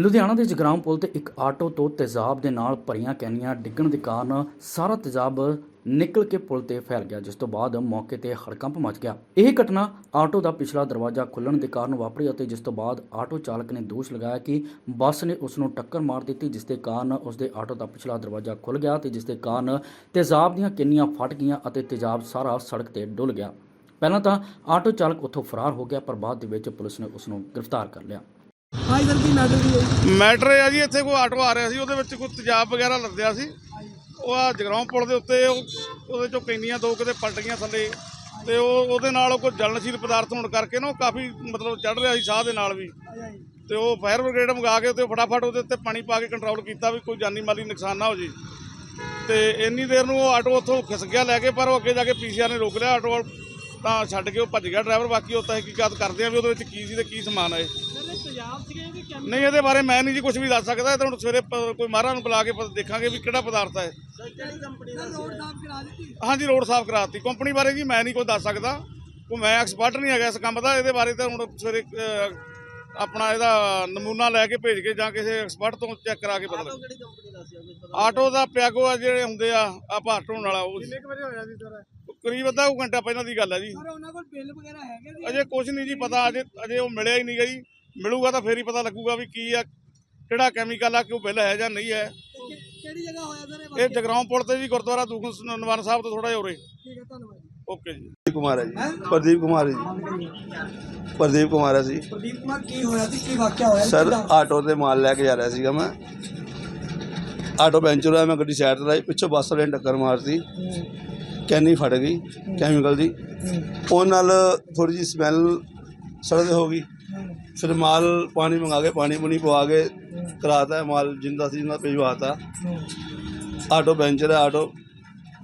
ਲੁਧਿਆਣਾ ਦੇ ਜਗਰਾਉਂ ਪੁਲ ਤੇ ਇੱਕ ਆਟੋ ਤੋਂ ਤੇਜ਼ਾਬ ਦੇ ਨਾਲ ਭਰੀਆਂ ਕੈਨੀਆਂ ਡਿੱਗਣ ਦੇ ਕਾਰਨ ਸਾਰਾ ਤੇਜ਼ਾਬ ਨਿਕਲ ਕੇ ਪੁਲ ਤੇ ਫੈਲ ਗਿਆ, ਜਿਸ ਤੋਂ ਬਾਅਦ ਮੌਕੇ ਤੇ ਹੜਕੰਪ ਮਚ ਗਿਆ। ਇਹ ਘਟਨਾ ਆਟੋ ਦਾ ਪਿਛਲਾ ਦਰਵਾਜ਼ਾ ਖੁੱਲਣ ਦੇ ਕਾਰਨ ਵਾਪਰੀ ਅਤੇ ਜਿਸ ਤੋਂ ਬਾਅਦ ਆਟੋ ਚਾਲਕ ਨੇ ਦੋਸ਼ ਲਗਾਇਆ ਕਿ ਬੱਸ ਨੇ ਉਸ ਨੂੰ ਟੱਕਰ ਮਾਰ ਦਿੱਤੀ, ਜਿਸ ਦੇ ਕਾਰਨ ਉਸ ਦੇ ਆਟੋ ਦਾ ਪਿਛਲਾ ਦਰਵਾਜ਼ਾ ਖੁੱਲ ਗਿਆ ਤੇ ਜਿਸ ਦੇ ਕਾਰਨ ਤੇਜ਼ਾਬ ਦੀਆਂ ਕਿੰਨੀਆਂ ਫਟ ਗਈਆਂ ਅਤੇ ਤੇਜ਼ਾਬ ਸਾਰਾ ਸੜਕ ਤੇ ਡੁੱਲ ਗਿਆ। ਪਹਿਲਾਂ ਤਾਂ ਆਟੋ ਚਾਲਕ ਉੱਥੋਂ ਫਰਾਰ ਹੋ ਗਿਆ, ਪਰ ਬਾਅਦ ਦੇ ਵਿੱਚ ਪੁਲਿਸ ਨੇ ਉਸ ਨੂੰ ਗ੍ਰਿਫਤਾਰ ਕਰ ਲਿਆ। ਸਰ ਕੀ ਮੈਟਰ ਹੈ? ਮੈਟਰ ਇਹ ਆ ਜੀ ਇੱਥੇ ਕੋਈ ਆਟੋ ਆ ਰਿਹਾ ਸੀ ਉਹਦੇ ਵਿੱਚ ਕੋਈ ਤੇਜ਼ਾਬ ਵਗੈਰਾ ਲੱਦਿਆ ਸੀ। ਉਹ ਆ ਜਗਰਾਉਂ ਪੁਲ ਦੇ ਉੱਤੇ ਉਹ ਉਹਦੇ ਚੋਂ ਕੈਨੀਆਂ ਦੋ ਕਿਤੇ ਪਲਟ ਗਈਆਂ ਥੱਲੇ। ਤੇ ਉਹ ਉਹਦੇ ਨਾਲ ਕੋਈ ਜਲਨਸ਼ੀਲ ਪਦਾਰਥ ਹੋਣ ਕਰਕੇ ਨਾ ਉਹ ਕਾਫੀ ਮਤਲਬ ਚੜ ਰਿਹਾ ਸੀ ਸਾਹ ਦੇ ਨਾਲ ਵੀ। ਤੇ ਉਹ ਫਾਇਰ ਬ੍ਰਿਗੇਡ ਮੰਗਾ ਕੇ ਤੇ ਫਟਾਫਟ ਉਹਦੇ ਉੱਤੇ ਪਾਣੀ ਪਾ ਕੇ ਕੰਟਰੋਲ ਕੀਤਾ ਵੀ ਕੋਈ ਜਾਨੀ ਮਾਲੀ ਨੁਕਸਾਨ ਨਾ ਹੋ ਜੇ। ਤੇ ਇੰਨੀ ਦੇਰ ਨੂੰ ਉਹ ਆਟੋ ਉੱਥੋਂ ਖਿਸ ਗਿਆ ਲੈ ਕੇ ਪਰ ਉਹ ਅੱਗੇ ਜਾ ਕੇ ਪੀਸੀਆਰ ਨੇ ਰੋਕ ਲਿਆ ਆਟੋ ਵਾਲ। ਤਾਂ ਛੱਡ ਕੇ ਉਹ ਭੱਜ ਗਿਆ ਡਰਾਈਵਰ ਬਾਕੀ ਉਹ ਤਹਿਕੀਕਾਤ ਕਰਦੇ ਆ ਵੀ ਉਹਦੇ ਵਿੱਚ ਕੀ ਸੀ ਤੇ ਕੀ ਸਮਾਨ ਨਹੀਂ ਇਹਦੇ ਬਾਰੇ ਮੈਂ ਨਹੀਂ ਜੀ ਕੁਝ ਵੀ ਦੱਸ ਸਕਦਾ। ਇਹ ਤਾਂ ਹੁਣ ਸਵੇਰੇ ਪ- ਕੋਈ ਮਹਾਰਾਜ ਨੂੰ ਬੁਲਾ ਕੇ ਪ- ਦੇਖਾਂਗੇ ਵੀ ਕਿਹੜਾ ਪਦਾਰਥ ਹੈ। ਰੋਡ ਸਾਫ਼ ਕਰਾ ਦਿੱਤੀ। ਹਾਂਜੀ ਰੋਡ ਸਾਫ਼ ਕਰਾਤੀ। ਕੰਪਨੀ ਬਾਰੇ ਜੀ ਮੈਂ ਨਹੀਂ ਕੋਈ ਦੱਸ ਸਕਦਾ। ਉਹ ਮੈਂ ਐਕਸਪਰਟ ਨਹੀਂ ਹੈਗਾ ਇਸ ਕੰਮ ਦਾ। ਇਹਦੇ ਬਾਰੇ ਤਾਂ ਹੁਣ ਸਵੇਰੇ ਅਹ, ਆਪਣਾ ਇਹਦਾ ਨਮੂਨਾ ਲੈ ਕੇ ਭੇਜ ਕੇ ਜਾਂ ਕਿਸੇ ਐਕਸਪਰਟ ਤੋਂ ਚੈੱਕ ਕਰਾ ਕੇ ਪਤਾ ਲੱਗ। ਕਿਹੜੀ ਕੰਪਨੀ ਦਾ ਸੀ ਉਹ ਆਟੋ ਦਾ ਪਿਆਗੋ ਆ ਜਿਹੜੇ ਹੁੰਦੇ ਆ ਆ ਭਾਟੋਂ ਵਾਲਾ ਉਹ ਕਿੰਨੇ ਕੁ ਵਜੇ ਹੋਇਆ ਸੀ ਸਰ? ਕਰੀਬ ਅੱਧਾ ਕੁ ਘੰਟਾ ਪਹਿਲਾਂ ਦੀ ਗੱਲ ਹੈ ਜੀ। ਸਰ ਉਹਨਾਂ ਕੋਲ ਬਿੱਲ ਵਗੈਰਾ ਹੈਗੇ ਜੀ? ਅਜੇ ਕੁਝ ਨਹੀਂ ਜੀ ਪਤਾ। ਅਜੇ ਅਜੇ ਉਹ ਮਿਲਿਆ ਹੀ ਨਹੀਂਗਾ ਜੀ। ਮਿਲੂਗਾ ਤਾਂ ਫੇਰ ਹੀ ਪਤਾ ਲੱਗੂਗਾ ਵੀ ਕੀ ਆ ਕਿਹੜਾ ਕੈਮੀਕਲ ਆ ਕਿ ਉਹ ਬਿੱਲ ਹੈ ਜਾਂ ਨਹੀਂ ਹੈ। ਕਿਹੜੀ ਜਗ੍ਹਾ ਹੋਇਆ ਸਰ ਇਹ ਇਹ ਜਗਰਾਉਂ ਪੁਲ ਤੇ ਜੀ ਗੁਰਦੁਆਰਾ ਦੂਖ ਨਿਵਾਰਨ ਸਾਹਿਬ ਤੋਂ ਥੋੜਾ ਜਿਹਾ ਉਰੇ। ਠੀਕ ਹੈ ਧੰਨਵਾਦ ਜੀ। ਓਕੇ ਜੀ। ਪ੍ਰਦੀਪ ਕੁਮਾਰ ਹੈ ਜੀ। ਪ੍ਰਦੀਪ ਕੁਮਾਰ ਹੈ ਜੀ। ਪ੍ਰਦੀਪ ਕੁਮਾਰ ਹੈ ਜੀ। ਪ੍ਰਦੀਪ ਕੁਮਾਰ ਕੀ ਹੋਇਆ ਸੀ? ਕੀ ਵਾਕਿਆ ਹੋਇਆ? ਸੀ? ਸਰ? ਆਟੋ ਤੇ ਮਾਲ ਲੈ ਕੇ ਜਾ ਰਿਹਾ ਸੀਗਾ ਮੈਂ। ਆਟੋ ਪੈਂਚਰ ਹੋਇਆ ਮੈਂ ਗੱਡੀ ਸਾਈਡ ਤੇ ਲਾਈ ਪਿੱਛੋਂ ਬੱਸ ਵਾਲੇ ਨੇ ਟੱਕਰ ਮਾਰਤੀ। ਕੈਨੀ ਫਟ ਗਈ ਕੈਮੀਕਲ ਦੀ। ਉਹ ਨਾਲ ਥੋੜੀ ਜਿਹੀ ਸਮੈਲ ਸੜਦੇ ਹੋ ਗਈ। ਫਿਰ ਮਾਲ ਪਾਣੀ ਮੰਗਾ ਕੇ ਪਾਣੀ ਪੁਣੀ ਪਵਾ ਕੇ ਕਰਾਤਾ ਮਾਲ ਜਿੰਦਾ ਸੀ ਨਾ ਭਿਜਵਾਤਾ। ਆਟੋ ਪੈਂਚਰ ਹੈ ਆਟੋ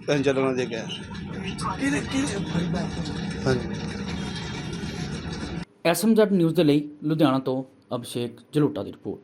ਪੈਂਚਰ ਦੇ ਗਿਆ ਕਿਹਦੇ ਕਿਹਦੇ ਹਾਂਜੀ। ਐਸਐਮਜ਼ੈਡ ਨਿਊਜ਼ ਦੇ ਲਈ ਲੁਧਿਆਣਾ ਤੋਂ ਅਭਿਸ਼ੇਕ ਜਲੋਟਾ ਦੀ ਰਿਪੋਰਟ।